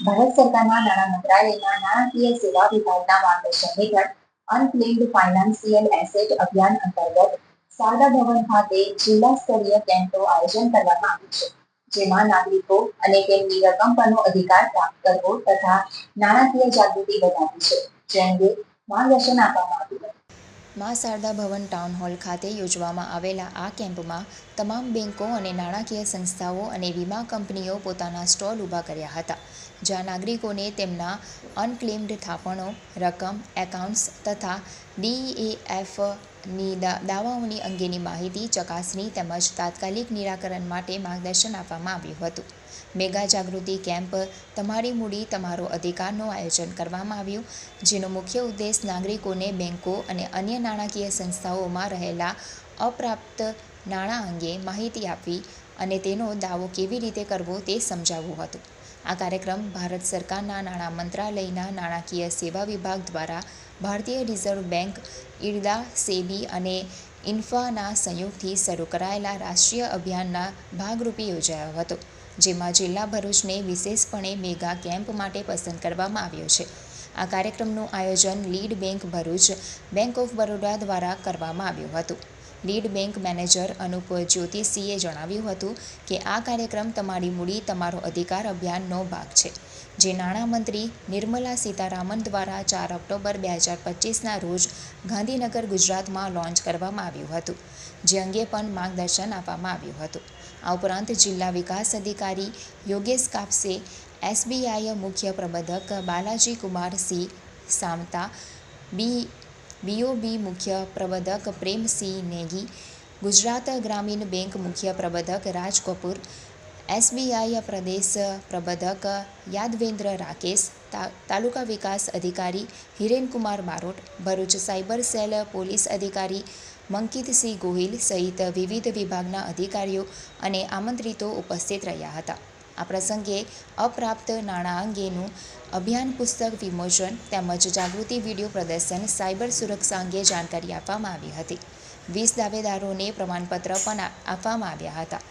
ભારત સરકારના નાણાં મંત્રાલયના નાણાકીય સેવા વિભાગના માર્ગદર્શન હેઠળ અનક્લેમ્ડ ફાઇનાન્સિયલ એસેટ અભિયાન અંતર્ગત શારદા ભવન ખાતે જિલ્લા સ્તરીય કેમ્પનું આયોજન કરવામાં આવ્યું છે, જેમાં નાગરિકો અને તેમની રકમ પરનો અધિકાર પ્રાપ્ત કરવો તથા નાણાકીય જાગૃતિ વધારવી છે, જે અંગે માર્ગદર્શન આપવામાં આવ્યું મા શારદા ભવન ટાઉન હોલ ખાતે યોજવામાં આવેલા આ કેમ્પમાં તમામ બેન્કો અને નાણાકીય સંસ્થાઓ અને વીમા કંપનીઓ પોતાના સ્ટોલ ઊભા કર્યા હતા, જ્યાં નાગરિકોને તેમના અનક્લેમ્ડ થાપણો, રકમ, એકાઉન્ટ્સ તથા ડીઈએફની દાવાઓની અંગેની માહિતી ચકાસણી તેમજ તાત્કાલિક નિરાકરણ માટે માર્ગદર્શન આપવામાં આવ્યું હતું. મેગા જાગૃતિ કેમ્પ તમારી મૂડી તમારો અધિકારનું આયોજન કરવામાં આવ્યું, જેનો મુખ્ય ઉદ્દેશ નાગરિકોને બેન્કો અને અન્ય નાણાકીય સંસ્થાઓમાં રહેલા અપ્રાપ્ત નાણાં અંગે માહિતી આપવી અને તેનો દાવો કેવી રીતે કરવો તે સમજાવવું હતું. આ કાર્યક્રમ ભારત સરકારના નાણાં મંત્રાલયના નાણાકીય સેવા વિભાગ દ્વારા ભારતીય રિઝર્વ બેંક ઇરદા સેબી અને ઇન્ફાના સંયોગથી શરૂ કરાયેલા રાષ્ટ્રીય અભિયાનના ભાગરૂપે યોજાયો હતો, જેમાં જિલ્લા ભરૂચને વિશેષપણે મેગા કેમ્પ માટે પસંદ કરવામાં આવ્યો છે. આ કાર્યક્રમનું આયોજન lead bank Bharuch bank of Baroda દ્વારા કરવામાં આવ્યું હતું. લીડ બેંક મેનેજર અનુપ જ્યોતિષીએ જણાવ્યું હતું કે આ કાર્યક્રમ તમારી મૂડી, તમારો અધિકાર અભિયાનનો ભાગ છે. જે નાણામંત્રી નિર્મલા સીતારામન દ્વારા ચાર ઓક્ટોબર બે હજાર પચીસના રોજ ગાંધીનગર, ગુજરાતમાં લોન્ચ કરવામાં આવ્યું હતું, જે અંગે પણ માર્ગદર્શન આપવામાં આવ્યું હતું. આ ઉપરાંત જિલ્લા વિકાસ અધિકારી યોગેશ કાપસે એસબીઆઈ મુખ્ય પ્રબંધક બાલાજી કુમાર સી સામતા બી, બીઓબી મુખ્ય પ્રબંધક પ્રેમસિંહ નેગી, ગુજરાત ગ્રામીણ બેંક મુખ્ય પ્રબંધક રાજ કપૂર એસબીઆઈ પ્રદેશ પ્રબંધક યાદવેન્દ્ર રાકેશ તાલુકા વિકાસ અધિકારી Hirenkumar Barot Bharuch cyber cell police અધિકારી મંકિતસિંહ ગોહિલ સહિત વિવિધ વિભાગના અધિકારીઓ અને આમંત્રિતો ઉપસ્થિત રહ્યા હતા. આ પ્રસંગે અપ્રાપ્ત નાણાં અંગેનું અભિયાન પુસ્તક વિમોચન તેમજ જાગૃતિ વીડિયો પ્રદર્શન સાયબર સુરક્ષા અંગે જાણકારી આપવામાં આવી હતી. વીસ દાવેદારોને પ્રમાણપત્ર પણ આપવામાં આવ્યા હતા.